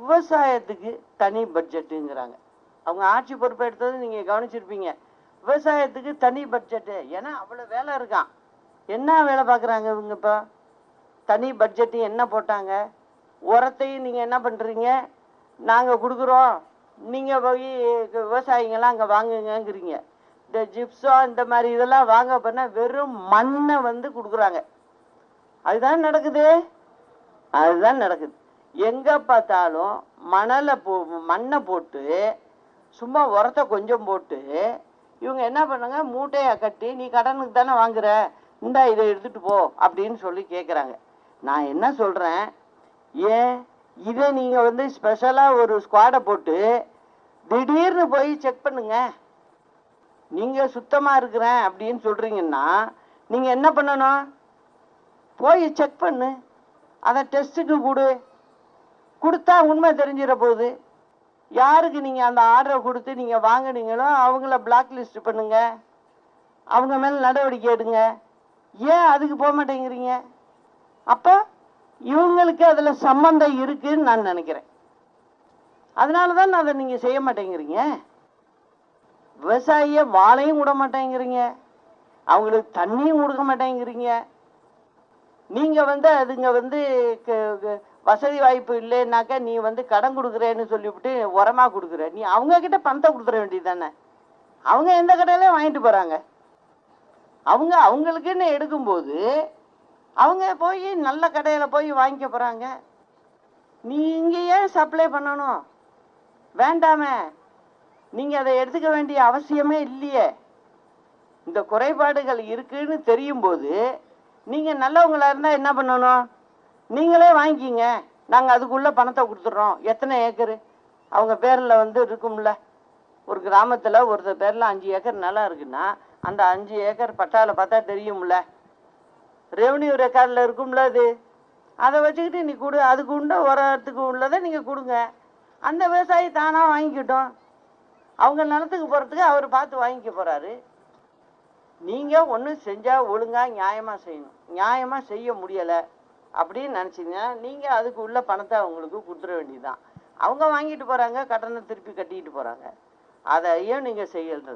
விவசாயத்துக்கு தனி பட்ஜெட்டுங்கிறாங்க அவங்க ஆட்சி பொறுப்பை எடுத்தது நீங்கள் கவனிச்சிருப்பீங்க. விவசாயத்துக்கு தனி பட்ஜெட்டு ஏன்னா அவ்வளோ வேலை இருக்கான் என்ன வேலை பார்க்குறாங்க இவங்க இப்போ? தனி பட்ஜெட்டு என்ன போட்டாங்க? உரத்தையும் நீங்கள் என்ன பண்ணுறீங்க நாங்கள் கொடுக்குறோம். நீங்கள் போய் விவசாயிங்கெல்லாம் அங்கே வாங்குங்கிறீங்க இந்த ஜிப்ஸோ இந்த மாதிரி இதெல்லாம் வாங்க போனால் வெறும் மண்ணை வந்து கொடுக்குறாங்க. அதுதான் நடக்குது? அதுதான் நடக்குது. எங்கே பார்த்தாலும் மணலை போ மண்ணை போட்டு சும்மா உரத்தை கொஞ்சம் போட்டு இவங்க என்ன பண்ணுங்க? மூட்டையை கட்டி நீ கடனுக்கு தானே வாங்குற? இந்தா இதை எடுத்துட்டு போ அப்படின்னு சொல்லி கேட்குறாங்க நான் என்ன சொல்கிறேன் ஏன்? இதை நீங்கள் வந்து ஸ்பெஷலாக ஒரு ஸ்குவாடை போட்டு திடீர்னு போய் செக் பண்ணுங்க. நீங்கள் சுத்தமாக இருக்கிறேன் அப்படின்னு சொல்கிறீங்கன்னா நீங்கள் என்ன பண்ணணும்? போய் செக் பண்ணு. அதை டெஸ்ட்டுக்கு கொடு. கொடுத்தா உண்மை தெரிஞ்சிட போகுது யாருக்கு நீங்கள் அந்த ஆர்டரை கொடுத்து நீங்கள் வாங்கினீங்களோ அவங்கள பிளாக் லிஸ்ட் பண்ணுங்க. அவங்க மேலே நடவடிக்கை எடுங்க. ஏன் அதுக்கு போக மாட்டேங்கிறீங்க? அப்போ இவங்களுக்கு அதில் சம்பந்தம் இருக்குன்னு நான் நினைக்கிறேன். அதனால தான் அதை நீங்கள் செய்ய மாட்டேங்கிறீங்க. விவசாயிய வாழையும் விட மாட்டேங்கிறீங்க. அவங்களுக்கு தண்ணியும் கொடுக்க மாட்டேங்கிறீங்க. நீங்கள் வந்து அதுங்க வந்து க- க- வசதி வாய்ப்பு இல்லைன்னாக்கா நீ வந்து கடன் கொடுக்குறேன்னு சொல்லிவிட்டு உரமா கொடுக்குற. நீ அவங்க கிட்ட பணத்தை கொடுத்துட வேண்டியது தானே அவங்க எந்த கடையிலையும் வாங்கிட்டு போறாங்க. அவங்க அவங்களுக்குன்னு எடுக்கும்போது அவங்க போய் நல்ல கடையில போய் வாங்கிக்க போறாங்க. நீ ஏன் சப்ளை பண்ணணும். வேண்டாமே. நீங்க அதை எடுத்துக்க வேண்டிய அவசியமே இல்லையே. இந்த குறைபாடுகள் இருக்குன்னு தெரியும் போது நீங்க நல்லவங்களா இருந்தா என்ன பண்ணணும்? நீங்களே வாங்கிக்கிங்க. நாங்க அதுக்குள்ள பணத்தை கொடுத்துட்றோம். எத்தனை ஏக்கரு? அவங்க பேர்ல வந்து இருக்கும்ல. ஒரு கிராமத்துல ஒருத்தர் பேர்ல அஞ்சு ஏக்கர் நிலம் இருக்குன்னா அந்த அஞ்சு ஏக்கர் பட்டால பார்த்தா தெரியும்ல. ரெவன்யூ ரெக்கார்டில் இருக்கும்ல அது. அதை வச்சுக்கிட்டு நீ கொடு. அதுக்கு உண்ட உரத்துக்கு உள்ளதை நீங்கள் கொடுங்க. அந்த விவசாயி தானாக வாங்கிக்கிட்டோம். அவங்க நிலத்துக்கு போகிறதுக்கு அவர் பார்த்து வாங்கிக்க போகிறாரு நீங்கள் ஒன்று செஞ்சால் ஒழுங்காக நியாயமாக செய்யணும். நியாயமாக செய்ய முடியலை அப்படின்னு நினச்சிங்கன்னா நீங்கள் அதுக்கு உள்ள பணத்தை அவங்களுக்கு கொடுத்துட வேண்டியதுதான். அவங்க வாங்கிட்டு போகிறாங்க கட்டணம் திருப்பி கட்டிக்கிட்டு போகிறாங்க அதையும் நீங்கள் செய்யறது